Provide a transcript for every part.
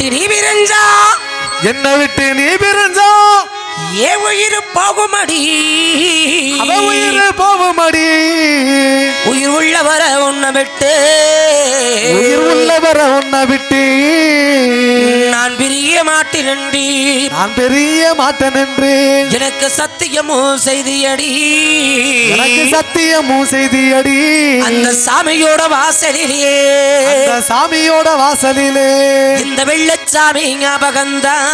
விட்டு நீ விரைஞ்சா என்னை விட்டு நீ பிரிஞ்சா? ஏ உயிர் போகுமடி? உயிர் போகுமடி. உயிர் உள்ளவர உன்னை விட்டு. உயிர் உள்ளவர உன்னை விட்டு. நான் பிரிய மாட்டேனண்டி நான் பெரிய மாட்டேன் என்று எனக்கு சத்தியமும் செய்தியடி. எனக்கு சத்தியமும் செய்தியடி. அந்த சாமியோட வாசலிலே. அந்த சாமியோட வாசலிலே. இந்த வெள்ளச்சாமி ஞாபகம்தான்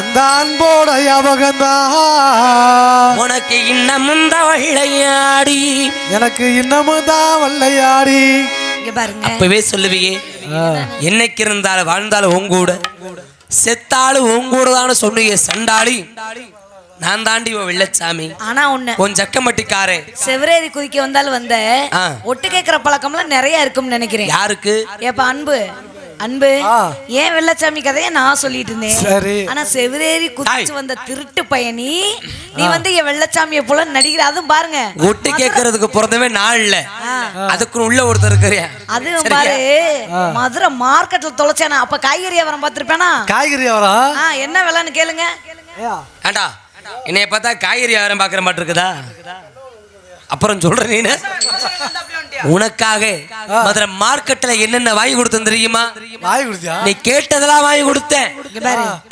இந்த அன்போட ஞாபகம்தான் உனக்கு இன்னமும் தான் வெள்ளையாடி. எனக்கு இன்னமும் தான் வல்லையாடி இங்க பாருங்க. அப்பவே சொல்லுவியே. என்னைக்கு இருந்தாலும் வாழ்ந்தாலும் உங்கூட செத்தாலும் உங்கூட தான் சொன்னீங்க சண்டாளி. நான் தாண்டி வெள்ளச்சாமி. ஆனா ஒண்ணு உன் ஜக்கமட்டிக்காரே செவரேறி குதிக்க வந்தாலும் வந்த. ஒட்டு கேட்கிற பழக்கம்லாம் நிறைய இருக்கும்னு நினைக்கிறேன். யாருக்கு? ஏப்ப அன்பு. அன்பு. ஏன் வெள்ளச்சாமி கதைய நான் சொல்லிட்டு இருந்தேன்? சரி. ஆனா செவரேறி குதிச்சு. வந்த திருட்டு பயணி நீ வந்து என் வெள்ளச்சாமிய போல நடிக்கிற அதுவும் பாருங்க. ஒட்டு கேட்கறதுக்கு பிறந்தவே நாள் இல்ல. அதுக்கு உள்ள ஒருத்தர் இருக்கிறியா அதுவும் பாரு மதுரை மார்க்கெட்ல தொலைச்சானா? அப்ப காய்கறி வியாபாரம் பார்த்திருப்பேனா? காய்கறி ஆ, என்ன விலைன்னு கேளுங்க. ஏண்டா என்னைய பார்த்தா காய்கறி வியாபாரம் பார்க்குற மாட்டு இருக்குதா? அப்புறம் சொல்ற நீனு. உனக்காக மதுரை மார்க்கெட்ல என்னென்ன வாங்கி கொடுத்தேன் தெரியுமா? வாய் குடிச்சியா நீ கேட்டதெல்லாம் வாங்கி கொடுத்தேன்.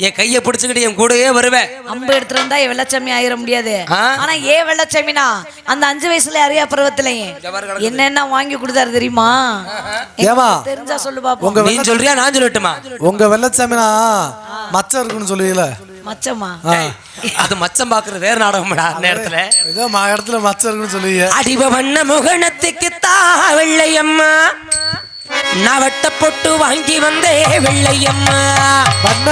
என் கைய பிடிச்சுக்கிட்டு என் கூடவே வருவேன். அம்பு எடுத்துட்டு வந்தா என் வெள்ளச்சாமி ஆயிர முடியாது? ஆனா ஏன் வெள்ளச்சாமினா அந்த அஞ்சு வயசுல அறியா பருவத்திலேயே என்னென்ன வாங்கி கொடுத்தாரு தெரியுமா? ஏமா தெரிஞ்சா சொல்லு பாப்போம். உங்க நீ சொல்றியா நான் சொல்லட்டுமா? உங்க வெள்ளச்சாமினா மச்சம் இருக்குன்னு சொல்லுவீங்கள மச்சமா அது மச்சம் பாக்குறது வேற நாடகம்டா அந்த நேரத்துல. ஏதோ மா இடத்துல மச்சம் இருக்குன்னு சொல்லுவீங்க. அடிவ வண்ண முகணத்துக்கு தா வெள்ளையம்மா நான் வெட்ட பொட்டு வாங்கி வந்தே வெள்ளையம்மா. வண்ண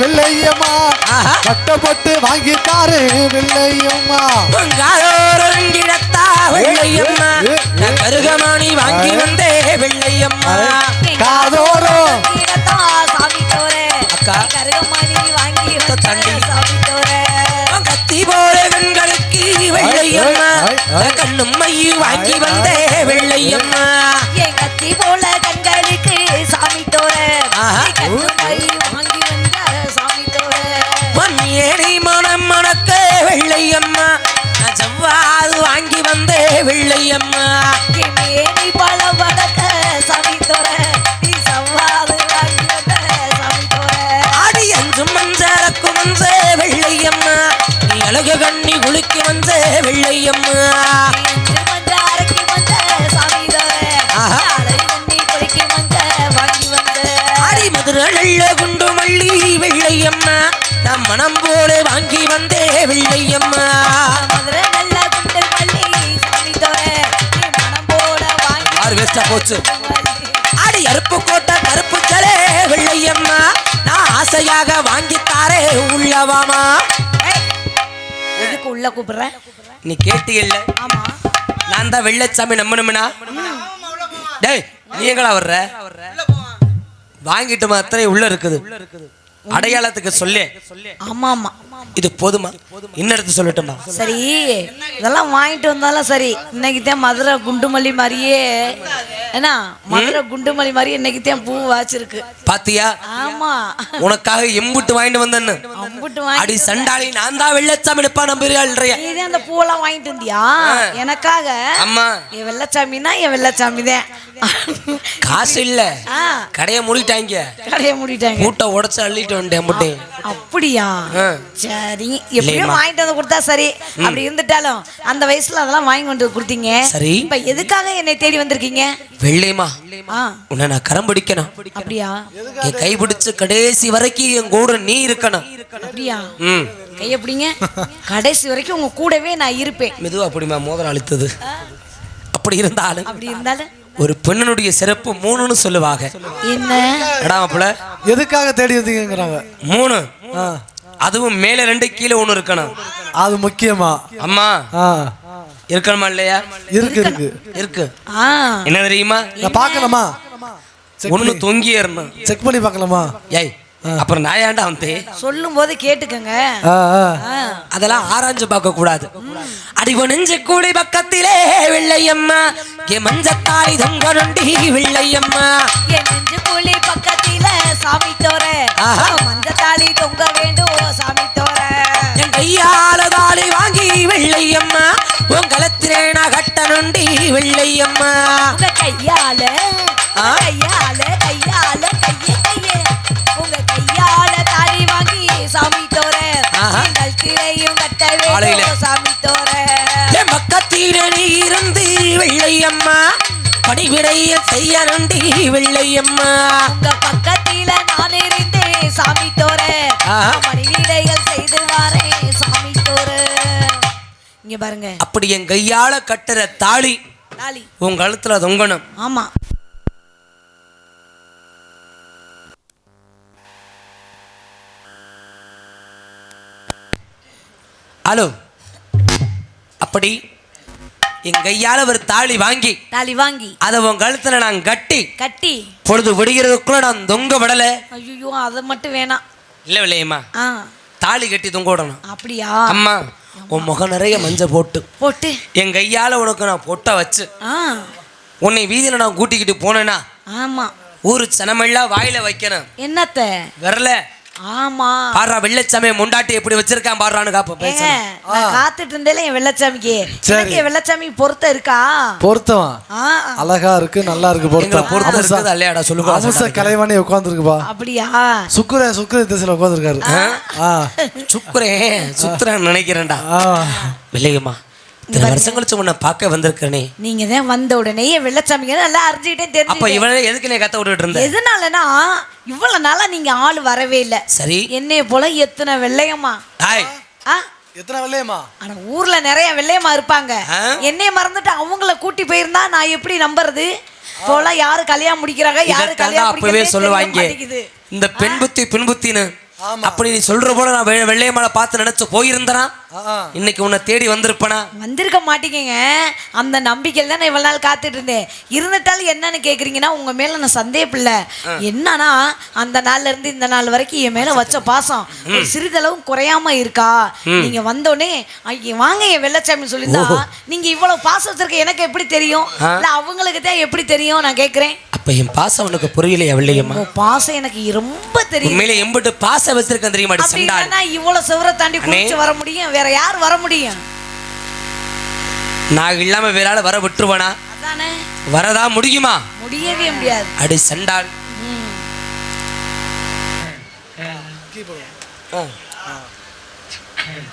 வெள்ளையம்மா ஆஹா. கட்டப்பட்டு வாங்கி தாரு வெள்ளையம்மா. வெள்ளையம்மா நான் கருகமாணி வாங்கி வந்தே வெள்ளையம்மா. காதோரம் கீழத்தா சாமி தோரே அக்கா. கருகமணி வாங்கி வந்த தண்ணி. சாமி தோரே கத்தி போல கண்களுக்கு வெள்ளையம்மா. நான் கண்ணும் மையு வாங்கி வந்தே வெள்ளையம்மா. என் கத்தி போல கண்களுக்கு சாமி. கண்ணுமை வாங்கி வந்த சாமி தோரே மண்ணியடி மனம் மணக்க வெள்ளையம்மா. நான் செவ்வாது வாங்கி வந்தே வெள்ளையம்மா. மேனி கண்ணி வாங்கி வந்த ஆடி நல்ல குண்டு மல்லி வெள்ளையம்மா. நான் மனம் போல வாங்கி வந்தே வெள்ளையம்மா. மதுரை நல்ல போச்சு. அடி அருப்பு கோட்டை கருப்பு சலே வெள்ளையம்மா. நான் ஆசையாக வாங்கித்தாரே உள்ளவாமா எதுக்கு உள்ள கூப்பிடுற? நீ கேட்டியல்ல. ஆமா. நான் தான் வெள்ளச்சாமி நம்பணும்னா டேய் நீ எங்களா வர்ற? வாங்கிட்டு மாத்திரம் உள்ள இருக்குது. அடையாளத்துக்கு சொல்லு. ஆமா ஆமா இது போதுமா? இன்னொருத்து சொல்லட்டுமா? சரி இதெல்லாம் வாங்கிட்டு வந்தாலும் சரி. இன்னைக்கு தான் மதுரை குண்டுமல்லி மாதிரியே. என்ன மதுரை குண்டுமல்லி மாதிரி இன்னைக்கு தான் பூ வாச்சிருக்கு. பாத்தியா? ஆமா. உனக்காக எம்புட்டு வாங்கிட்டு வந்தேன்னு. அடி சண்டாளி நான் தான் வெள்ளச்சாமி நிப்பா நம்புறியா தான் அந்த பூவெல்லாம் வாங்கிட்டு வந்தியா? எனக்காக? அம்மா என் வெள்ளச்சாமினா என் வெள்ளச்சாமி தான். காசு இல்ல. கடைய மூடிட்டாங்க. கடையை மூடிட்டாங்க. மூட்டை உடைச்சு அள்ளிட்டு வந்துட்டேன் அப்படியா. சரி எப்படியும். வாங்கிட்டு வந்து கொடுத்தா சரி. அப்படி இருந்துட்டாலும் அந்த வயசுல அதெல்லாம் வாங்கி கொண்டு வந்து கொடுத்தீங்க. சரி. இப்ப எதுக்காக என்னை தேடி வந்திருக்கீங்க? வெள்ளையம்மா ஆ. உன்னை நான் கரம் பிடிக்கணும். அப்படியா? என் கை பிடிச்சு கடைசி வரைக்கும் என் கூட நீ இருக்கணும். அப்படியா? கைய பிடிங்க. கடைசி வரைக்கும் உங்க கூடவே நான் இருப்பேன். மெதுவா அப்படிமா மோதிரம் அழுத்தது. அப்படி இருந்தாலும் அப்படி இருந்தாலும் ஒரு பெண்ணனுடைய சிறப்பு மூணுன்னு சொல்லுவாங்க. என்ன? எடா மாப்பிள எதுக்காக தேடி வந்தீங்கிறாங்க மூணு. அதுவும் மேல ரெண்டு கீழே ஒண்ணு இருக்கணும். அது முக்கியமா. அம்மா இருக்கணுமா இல்லையா? இருக்கு இருக்கு. இருக்கு. ஆ. என்ன தெரியுமா? செக் ஒண்ணு தொங்கி ஏறணும். செக் பண்ணி பார்க்கலாமா ஏய் அப்புறம் நான் ஏன்டா வந்தேன் சொல்லும் போது கேட்டுக்கங்க. அதெல்லாம் ஆராய்ஞ்சு பார்க்க கூடாது. அடிவ நெஞ்ச கூடி பக்கத்திலே வெள்ளையம்மா என் மஞ்சத்தாய் தொங்க நொண்டி வெள்ளையம்மா என் நெஞ்சு புலி ஆஹா. மஞ்ச தாலி தொங்க வேண்டும் ஓ சாமி தோர என் கையால தாலி வாங்கி வெள்ளையம்மா உன் கலத்திலே நான் கட்டணுண்டி வெள்ளையம்மா உங்க கையால? கையால கையால கையே கையே உங்க கையால தாலி வாங்கி சாமி ஆஹா. கல்திரையும் கட்ட. வேண்டும் சாமி தோர என் பக்கத்தில நீ இருந்து வெள்ளையம்மா பணிவிடையில் செய்யணுண்டி வெள்ளையம்மா. உங்க பக்கத்தில நான் இருந்தேன் சாமி ஆஹா. மணிவீடைகள் செய்து வாரேன் சாமி தோர இங்க பாருங்க. அப்படி என் கையால கட்டுற தாலி தாலி. உன் கழுத்துல தொங்கணும். ஆமா. ஹலோ. அப்படி என் கையால ஒரு தாலி வாங்கி தாலி வாங்கி அதை உன் கழுத்துல நான் கட்டி கட்டி. பொழுது விடுகிறதுக்குள்ள நான் தொங்க விடல. ஐயோ அதை மட்டும் வேணாம். இல்ல இல்லையம்மா தாலி கட்டி தொங்க விடணும். அப்படியா? அம்மா உன் முகம் நிறைய மஞ்சள் போட்டு போட்டு. என் கையால உனக்கு நான் பொட்டை வச்சு உன்னை வீதியில நான் கூட்டிக்கிட்டு போனேன்னா ஆமா. ஊரு சனமெல்லாம் வாயில வைக்கணும். என்னத்த? வரல ஆமா. பாடுறா வெள்ளச்சாமியை முண்டாட்டி எப்படி வச்சிருக்கான் பாடுறான்னு காப்ப காத்துட்டு இருந்தேல என் வெள்ளச்சாமிக்கு. சரி. எனக்கு என் வெள்ளச்சாமி பொருத்தம் இருக்கா? பொருத்தம்? அழகா இருக்கு நல்லா இருக்கு பொருத்தம். பொறுத்த அமுசா இருக்குது இல்லையாடா அமுச சொல்லுங்க கலைவாணி உட்காந்துருக்குப்பா அப்படியா? சுக்குர சுக்குர திசையில உட்காந்துருக்காரு ஆ. சுக்குறேன் சுத்துறேன் நினைக்கிறேன்டா. இல்லையம்மா இத்தனை வருஷம் கழிச்சு உன்னை பார்க்க வந்திருக்கனே நீங்க தான் வந்த உடனே என் வெள்ளச்சாமிக்கு நல்லா அறிஞ்சுக்கிட்டே அப்ப தெரிஞ்சு இவனை எதுக்கு நீ கத்த விட்டுட்டு இருந்த? எதனாலனா இவ்வளவு நாளா நீங்க ஆள் வரவே இல்ல. சரி. என்னைய போல எத்தனை வெள்ளையம்மா? ஆ? எத்தனை வெள்ளையம்மா? ஆனா ஊர்ல நிறைய வெள்ளையம்மா இருப்பாங்க? என்னைய மறந்துட்டு அவங்கள கூட்டி போயிருந்தா நான் எப்படி நம்புறது? போல யாரு கல்யாணம் முடிக்கிறாங்க யாரு கல்யாணம் அப்பவே சொல்லுவாங்க. இந்த பெண் புத்தி பின் புத்தின்னு. அப்படி நீ சொல்ற போல நான் வெ- வெள்ளையம்மாளை பார்த்து நினைச்சு போயிருந்தனா. இன்னைக்கு உன்னை தேடி வந்திருப்பனா? வந்திருக்க மாட்டீங்க அந்த நம்பிக்கையில் தான் நான் இவ்வளவு நாள் காத்துட்டு இருந்தேன். இருந்துட்டாலும் என்னன்னு கேக்குறீங்கன்னா உங்க மேல நான் சந்தேகப்பில்ல என்னன்னா அந்த நாள்ல இருந்து இந்த நாள் வரைக்கும் என் மேல வச்ச பாசம் சிறிதளவும் குறையாம இருக்கா? நீங்க வந்தோடனே வாங்க என் வெள்ளச்சாமி சொல்லியிருந்தா நீங்க இவ்வளவு பாசம் வச்சிருக்க எனக்கு எப்படி தெரியும்? இல்ல அவங்களுக்கு தான் எப்படி தெரியும்? நான் கேக்குறேன். அப்ப என் பாசம் உனக்கு புரியலையா உங்க பாசம் எனக்கு ரொம்ப தெரியும் உண்மையில எம்பிட்டு பாசம் வச்சிருக்கேன் தெரியுமா இவ்வளவு செவரை தாண்டி. குடிச்சு வர முடியும் வேற யார் வர முடியும்? நான் இல்லாம வேற ஆளை வர விட்டுருவானா? அதானே. வரதா முடியுமா? முடியவே முடியாது. அடி சண்டாள். ம். ஆ.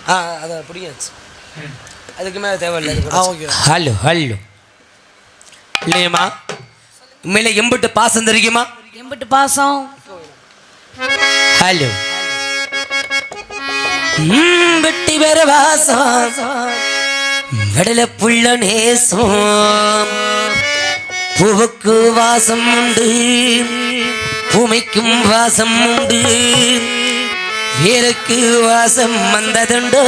ஆ அதை பிடிக்காச்சு அதுக்கு மேலே தேவையில்லை ஆ, okay. Hello hello. இல்லையம்மா உண்மையில எம்பிட்டு பாசம் தெரியுமா? எம்பிட்டு பாசம். ஹலோ. வெட்டி வேற வாசம். விடல புள்ள நேசம். பூவுக்கு வாசம் உண்டு. பூமைக்கும் வாசம் உண்டு. வேருக்கு வாசம் வந்ததுண்டோ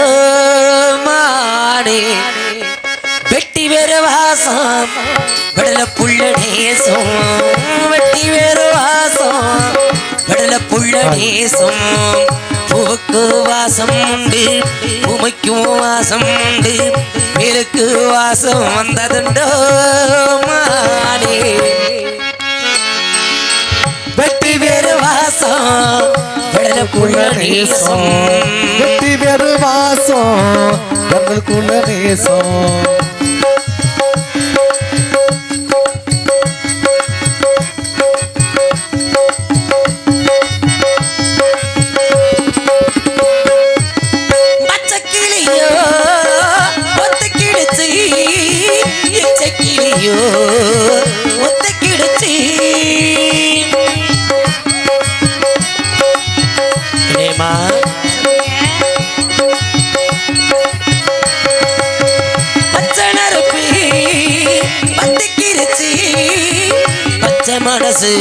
மாடே வெட்டி வேற வாசம். விடல புள்ள நேசம். வெட்டி வேற வாசம். விடல புள்ள நேசம். பூவுக்கு வாசம் உண்டு பூமைக்கும் வாசம் உண்டு மேலுக்கு வாசம் வந்ததுண்டோ மானே. வெட்டி வேறு வாசம் விடல நேசம். வெட்டி வேறு வாசம் நம்மளுக்குள்ள நேசம். கிளியோ ஒத்த கிடுச்சு. இனியம்மா, பச்சை மனசு.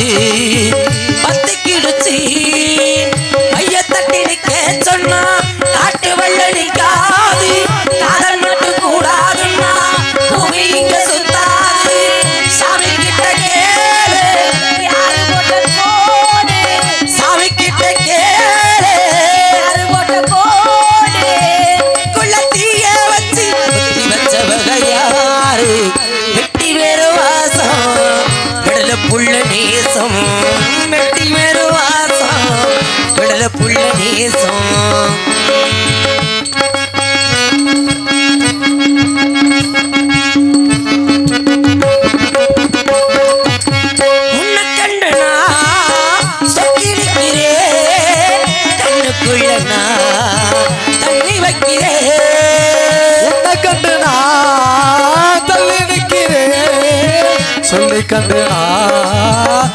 கண்டு நான்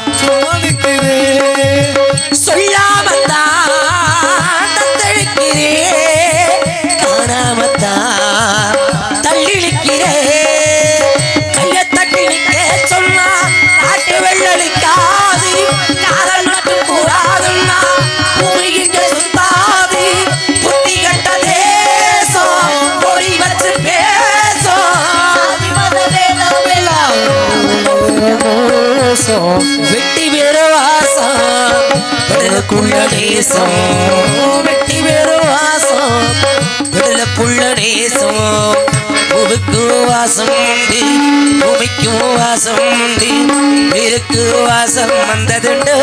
வெட்டி வேறு வாசம் விடலுக்குள்ள வெட்டி வேறு வாசம் விடலுக்குள்ள நேசம். பூவுக்கு வாசம் உண்டு பூமிக்கும் வாசம் உண்டு வேருக்கு வாசம் வந்ததுண்டோ.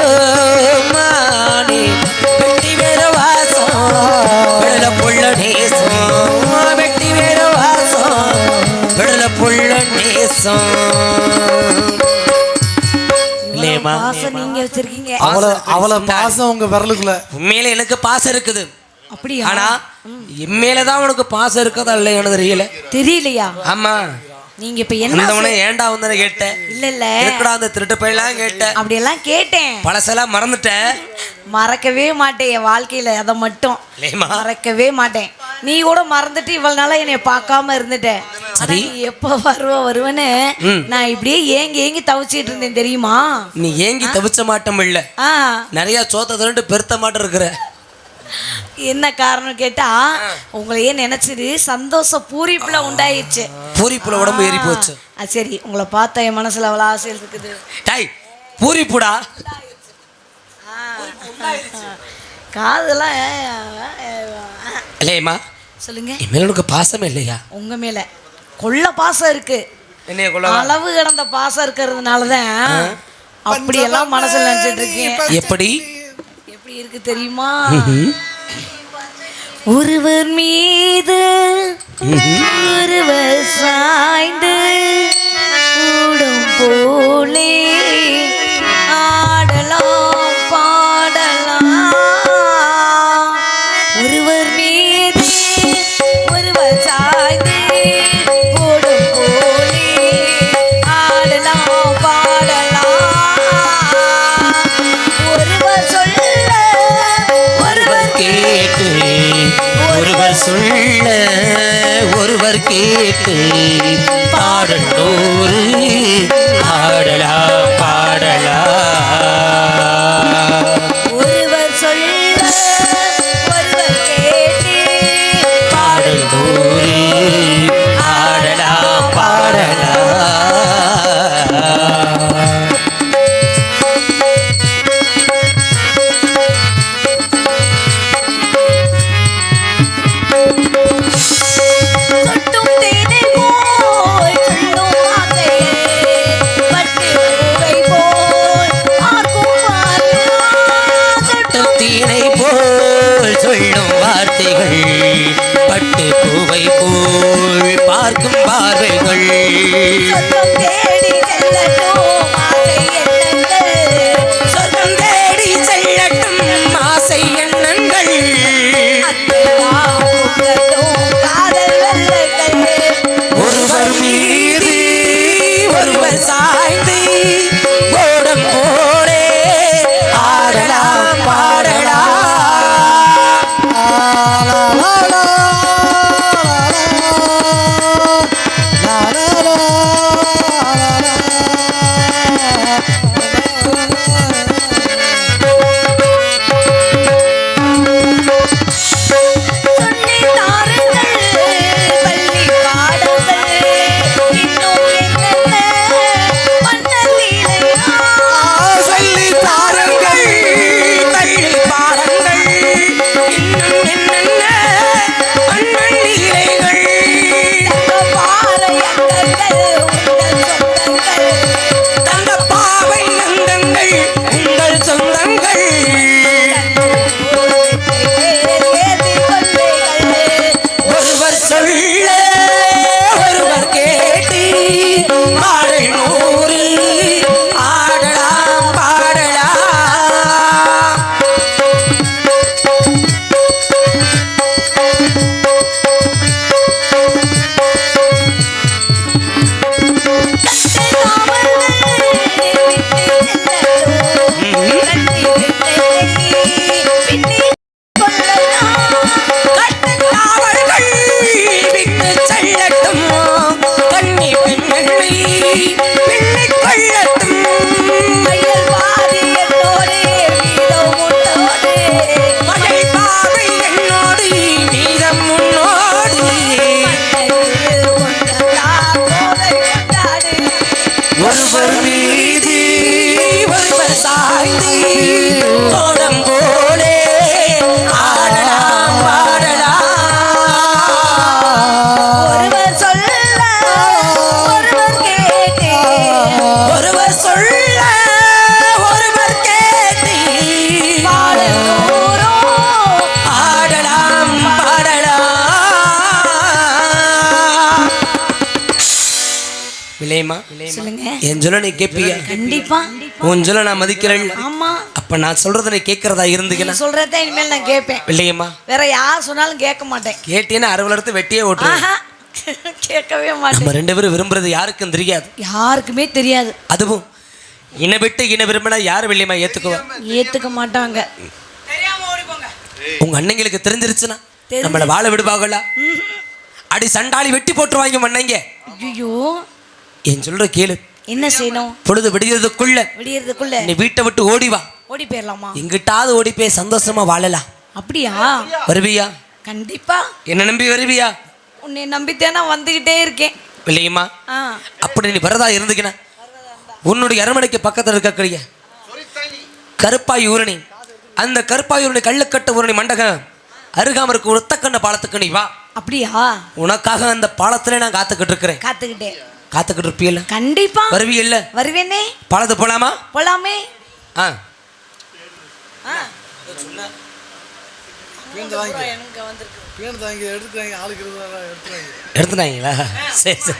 வச்சிருக்கீங்க. அவளை அவளை பாசம் உங்க விரலுக்குள்ள. உண்மையில எனக்கு பாசம் இருக்குது. அப்படியா? ஆனா என் மேலதான் உனக்கு பாசம் இருக்கதா இல்லையானு தெரியல. தெரியலையா? ஆமா. நீங்க இப்ப என்ன வந்தவனே ஏன்டா வந்து கேட்டேன். இல்ல இல்ல. இருக்கடா அந்த திருட்டு பையெல்லாம் கேட்டேன். அப்படியெல்லாம் கேட்டேன். பழசெல்லாம் மறந்துட்டேன். மறக்கவே மாட்டேன் என் வாழ்க்கையில அதை மட்டும். மறக்கவே மாட்டேன். நீ கூட மறந்துட்டு இவ்வளவு நாளா என்னைய பார்க்காம இருந்துட்ட. நீ எப்ப வருவ வருவன்னு ம். நான் இப்படியே ஏங்கி ஏங்கி தவிச்சிட்டு இருந்தேன் தெரியுமா? நீ ஏங்கி தவிச்ச மாட்டம் இல்ல. நிறைய சோத்த திரண்டு பெருத்த மாட்டம் இருக்கிற. என்ன காரணம் கேட்டா உங்களையே நினைச்சது சந்தோஷ பூரிப்புல உண்டாயிடுச்சு பூரிப்புல உடம்பு ஏறி போச்சு. சரி உங்களை பார்த்தா என் மனசுல அவ்வளவு ஆசைகள் இருக்குது. டாய் பூரிப்புடா. காதெல்லாம் இல்லையம்மா? சொல்லுங்க. என் மேல உனக்கு பாசமே இல்லையா? உங்க மேல. கொள்ள பாசம் இருக்கு. அளவு கடந்த பாசம் இருக்கிறதுனாலதான் அப்படியெல்லாம் மனசுல நினைச்சிட்டு இருக்கேன் எப்படி? எப்படி இருக்கு தெரியுமா? ஒருவர் மீது ஒருவர் சாய்ந்து கூடும் போலே ஒருவர் சொல்ல ஒருவர் கேட்டு பாடலோரு பாடலா பாடலா பார்க்கும் பார்வைகள் இல்லையம்மா சொல்லுங்க. என் சொல்ல நீ கேட்பியா கண்டிப்பா. உன் சொல்ல நான் மதிக்கிறேன். ஆமா. அப்ப நான் சொல்றத நீ கேட்கறதா நீ இருந்துக்கினா சொல்றத இனிமேல் நான் கேட்பேன். இல்லையம்மா. வேற யார் சொன்னாலும் கேட்க மாட்டேன். கேட்டீங்கன்னா அறுவல் எடுத்து வெட்டியே ஓட்டுருவேன் ஆஹா. கேட்கவே மாட்டேன். நம்ம ரெண்டு பேரும் விரும்புறது யாருக்கும் தெரியாது. யாருக்குமே தெரியாது. அதுவும் இன விட்டு இன விரும்பினா யார் வெள்ளியம்மா ஏத்துக்குவா? ஏத்துக்க மாட்டாங்க. உங்க அண்ணங்களுக்கு தெரிஞ்சிருச்சுன்னா தெரிஞ்சு- நம்மள வாழ விடுவாங்களா? அடி சண்டாளி வெட்டி போட்டுருவாங்க மண்ணங்க ஐயோ என் சொல்ற கேளு. என்ன செய்யணும்? பொழுது விடியறதுக்குள்ள விடியறதுக்குள்ள நீ வீட்டை விட்டு ஓடி வா. ஓடி போயிடலாமா எங்கிட்டாவது ஓடி போய் சந்தோஷமா வாழலாம். அப்படியா? வருவியா? கண்டிப்பா. என்ன நம்பி வருவியா? உன்னை நம்பித்தேனா வந்துகிட்டே இருக்கேன். இல்லையம்மா ஆ. அப்படி நீ வரதா இருந்துக்கின. உன்னுடைய அரண்மனைக்கு பக்கத்தில் இருக்கக்கூடிய கருப்பாய் ஊரணி. அந்த கருப்பாய் ஊரணி கள்ளுக்கட்ட ஊரணி மண்டகம். அருகாம இருக்க ஒத்தக்கண்ண பாலத்துக்கு நீ வா. அப்படியா? உனக்காக அந்த பாலத்துல நான் காத்துக்கிட்டு இருக்கிறேன். காத்துக்கிட்டேன். காத்துக்கிட்டு இருப்பியல்ல கண்டிப்பா. வருவியல்ல வருவேனே. பாலத்து போலாமா? போலாமே. ஆ. எடுத்துனாங்களா சரி சரி.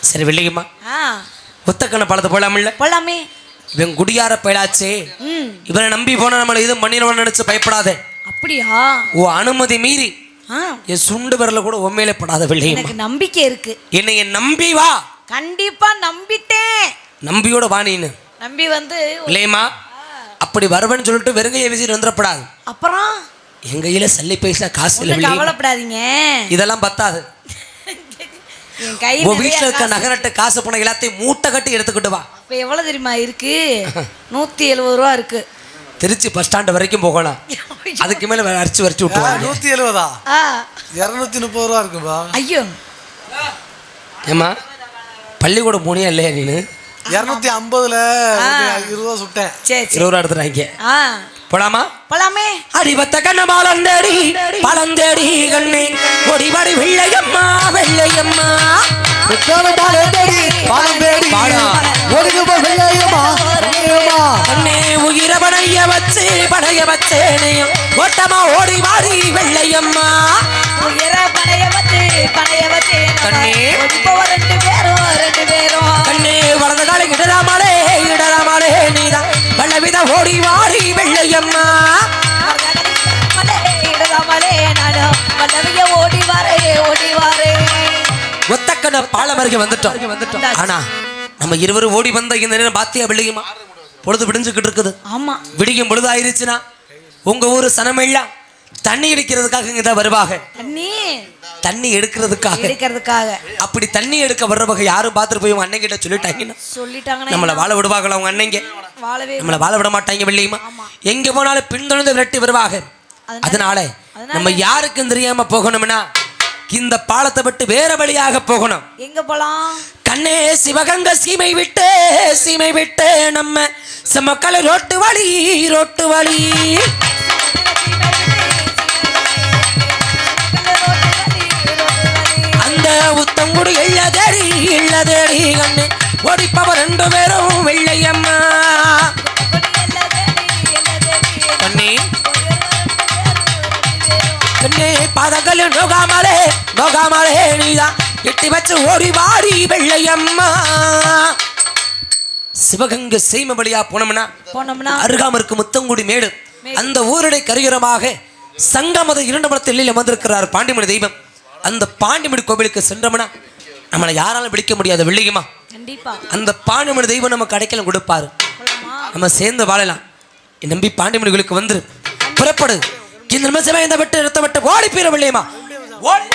சரி வெள்ளிங்கம்மா ஆ. ஒத்தக்கண்ண பாலத்து போலாமில்ல? போலாமே. இவன் குடியார பயலாச்சே. இவனை நம்பி போனா நம்மளை எதுவும் பண்ணிடுவான்னு நினைச்சு பயப்படாதே. அப்படியா? ஓ அனுமதி மீறி. என் சுண்டு விரல கூட உண்மையிலே படாத வெள்ளியம்மா எனக்கு நம்பிக்கை இருக்கு. என்னை என் நம்பி வா. கண்டிப்பா நம்பிட்டேன். நம்பியோட வா நீனு. நம்பி வந்து இல்லையம்மா அப்படி வருவேன்னு சொல்லிட்டு வெறுங்கையை வீசிட்டு வந்துடப்படாது அப்புறம்? என் கையில சல்லி பைசா காசு இல்லை. கவலைப்படாதீங்க. இதெல்லாம் பத்தாது. உன் வீட்டுல இருக்க நகரட்டு காசு பணம் எல்லாத்தையும் மூட்டை கட்டி எடுத்துக்கிட்டு வா. இப்போ எவ்வளவு தெரியுமா இருக்கு? நூத்தி எழுபது ரூபா இருக்கு. திருச்சி பஸ் ஸ்டாண்ட் வரைக்கும் போகலாம் அதுக்கு மேல அரிச்சு வரைச்சு விட்டுருவாங்க. நூற்றி எழுபதா இரநூத்தி முப்பது ரூபா இருக்கும்பா ஐயோ. ஏம்மா பள்ளிக்கூடம் போனியா இல்லையா நீனு? இரநூத்தி ஐம்பதுல இருபது ரூபா சுட்டேன். சரி சரி. இருபது ரூபா எடுத்துறாங்க. போலாமா? போலாமே. அடிபத்த கண்ண பாலந்தேடி பழந்தேடி கண்ணே. ஒடிபடி வெள்ளையம்மா வெள்ளையம்மா. குற்றால பாலம் தேடி பாலம் தேடி பாடா. ஓடுங்கப்பா வெள்ளையம்மா வெள்ளையம்மா கண்ணே உயிர படைய வச்சு படைய வச்சேனையும் ஓட்டமா ஓடி வாடி வெள்ளையம்மா உயர படைய வச்சு படைய வச்சு கண்ணே. ரெண்டு பேரும் ரெண்டு பேரும் கண்ணே ஒத்தக்கண்ண பாலம் அருகே வந்துட்டோம். ஆனா நம்ம இருவரும் ஓடி வந்த இந்த நேரம் பாத்தியா வெள்ளையம்மா பொழுது விடிஞ்சுக்கிட்டு இருக்குது. ஆமா. விடியும் பொழுது ஆயிருச்சுன்னா உங்க ஊரு சனமெல்லாம் தண்ணி அடிக்கிறதுக்காக இங்க தான் வருவாங்க தண்ணி. தண்ணி எடுக்கிறதுக்காக. எடுக்கிறதுக்காக. அப்படி தண்ணி எடுக்க வர்றவங்க யாரும் பார்த்துட்டு போய் உங்க அண்ணன் கிட்ட சொல்லிட்டாங்கன்னா சொல்லிட்டாங்கன்னா நம்மளை வாழ விடுவாங்களா உங்க அண்ணங்க நம்மளை வாழ விட மாட்டாங்க வெள்ளியுமா எங்க போனாலும் பின்தொடர்ந்து விரட்டி வருவாங்க அதனால நம்ம யாருக்கும் தெரியாம போகணும்னா இந்த பாலத்தை விட்டு வேற வழியாக போகணும். எங்க போலாம்? கண்ணே சிவகங்க சீமை விட்டு சீமை விட்டு நம்ம மக்கள் ரோட்டு வழி ரோட்டு வழி. அந்த உத்தங்குடி எள்ள தேடி எள்ள தேடி கண்ணு ஓடிப்பவர் ரெண்டு பேரும் வெள்ளையம்மா. பாதங்கள் நோகாமலே நோகாமலே நீதான் எட்டி வச்சு ஓடி வாடி வெள்ளையம்மா. சிவகங்கை சீமை வழியா போனோம்னா போனோம்னா? அருகாம இருக்கும் முத்தங்குடி மேடு. அந்த ஊரடை கரையோரமாக சங்கமத இரண்டு மடத்தில் அமர்ந்திருக்கிறார் பாண்டிமணி தெய்வம். அந்த பாண்டிமணி கோவிலுக்கு சென்றோம்னா நம்மளை யாராலும் பிடிக்க முடியாது வெள்ளியுமா அந்த பாண்டிமணி தெய்வம் நமக்கு அடைக்கலம் கொடுப்பாரு. நம்ம சேர்ந்து வாழலாம். நம்பி பாண்டிமணிகளுக்கு வந்துரு. புறப்படு. இந்த நிமிஷமே இந்த விட்டு நிறுத்தப்பட்டு ஓடி போயிட வெள்ளியம்மா. ஓடி